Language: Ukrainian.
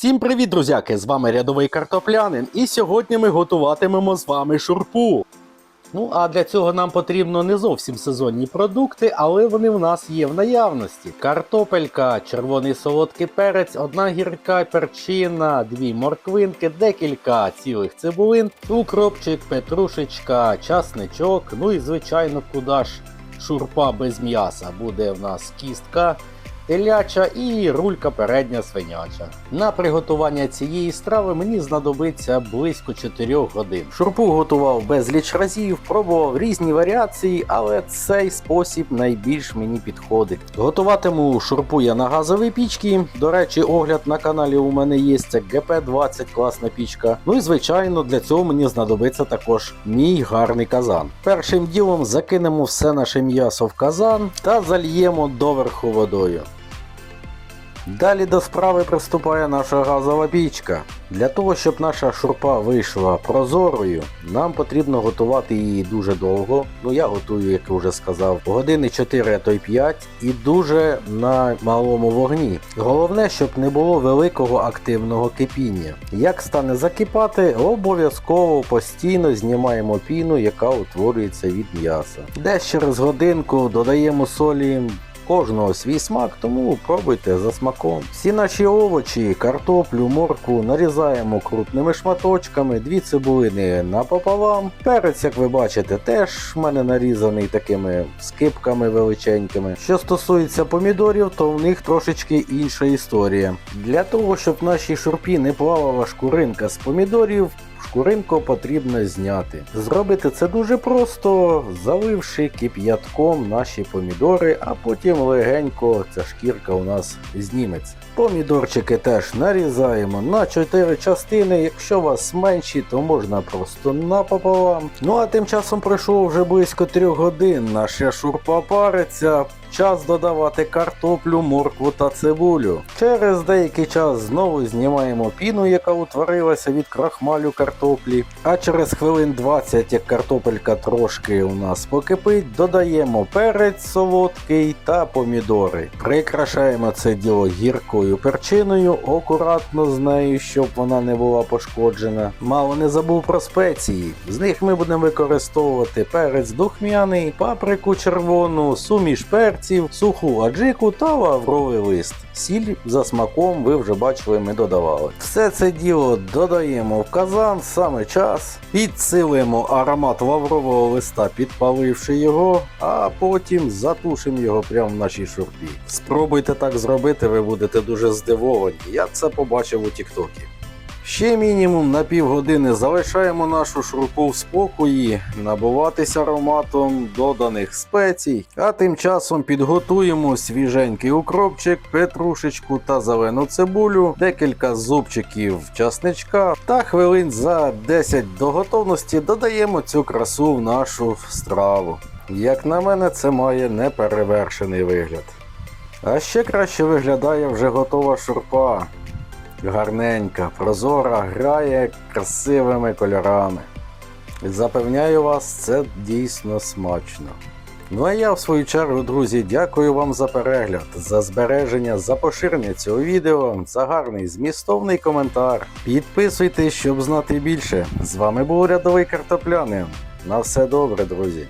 Всім привіт, друзяки! З вами рядовий картоплянин, і сьогодні ми готуватимемо з вами шурпу. Ну, а для цього нам потрібно не зовсім сезонні продукти, але вони в нас є в наявності: картопелька, червоний солодкий перець, одна гірка перчина, дві морквинки, декілька цілих цибулин, укропчик, петрушечка, часничок. Ну і звичайно, куди ж шурпа без м'яса буде в нас кістка теляча і рулька передня свиняча. На приготування цієї страви мені знадобиться близько 4 годин. Шурпу готував безліч разів, пробував різні варіації, але цей спосіб найбільш мені підходить. Готуватиму шурпу я на газовій пічці. До речі, огляд на каналі у мене є це ГП-20, класна пічка. Ну і звичайно, для цього мені знадобиться також мій гарний казан. Першим ділом закинемо все наше м'ясо в казан та зальємо доверху водою. Далі до справи приступає наша газова пічка. Для того, щоб наша шурпа вийшла прозорою, нам потрібно готувати її дуже довго. Ну я готую, як вже сказав, години 4, а то й 5 і дуже на малому вогні. Головне, щоб не було великого активного кипіння. Як стане закипати, обов'язково постійно знімаємо піну, яка утворюється від м'яса. Десь через годинку додаємо солі кожного свій смак, тому пробуйте за смаком. Всі наші овочі, картоплю, морку нарізаємо крупними шматочками, дві цибулини напополам. Перець, як ви бачите, теж в мене нарізаний такими скипками величенькими. Що стосується помідорів, то в них трошечки інша історія. Для того, щоб в нашій шурпі не плавала шкуринка з помідорів, Шкуринку потрібно зняти. Зробити це дуже просто, заливши кип'ятком наші помідори, а потім легенько ця шкірка у нас зніметься. Помідорчики теж нарізаємо на 4 частини. Якщо у вас менші, то можна просто напополам. Ну а тим часом пройшло вже близько 3 годин. Наша шурпа париться. Час додавати картоплю, моркву та цибулю. Через деякий час знову знімаємо піну, яка утворилася від крахмалю картоплі. А через хвилин 20, як картопелька трошки у нас покипить, додаємо перець солодкий та помідори. Прикрашаємо це діло гіркою перчиною, акуратно з нею, щоб вона не була пошкоджена. Мало не забув про спеції. З них ми будемо використовувати перець духмяний, паприку червону, суміш перців, суху аджику та лавровий лист. Сіль за смаком ви вже бачили, ми додавали. Все це діло додаємо в казан, саме час, підсилуємо аромат лаврового листа, підпаливши його, а потім затушимо його прямо в нашій шурпі. Спробуйте так зробити, ви будете дуже здивовані. Я це побачив у Тіктокі. Ще мінімум на півгодини залишаємо нашу шурпу в спокої, набуватися ароматом доданих спецій, а тим часом підготуємо свіженький укропчик, петрушечку та зелену цибулю, декілька зубчиків часничка та хвилин за 10 до готовності додаємо цю красу в нашу страву. Як на мене, це має неперевершений вигляд. А ще краще виглядає вже готова шурпа гарненька, прозора, грає красивими кольорами. Запевняю вас, це дійсно смачно. Ну а я в свою чергу, друзі, дякую вам за перегляд, за збереження, за поширення цього відео, за гарний змістовний коментар. Підписуйтесь, щоб знати більше. З вами був рядовий картоплянин. На все добре, друзі.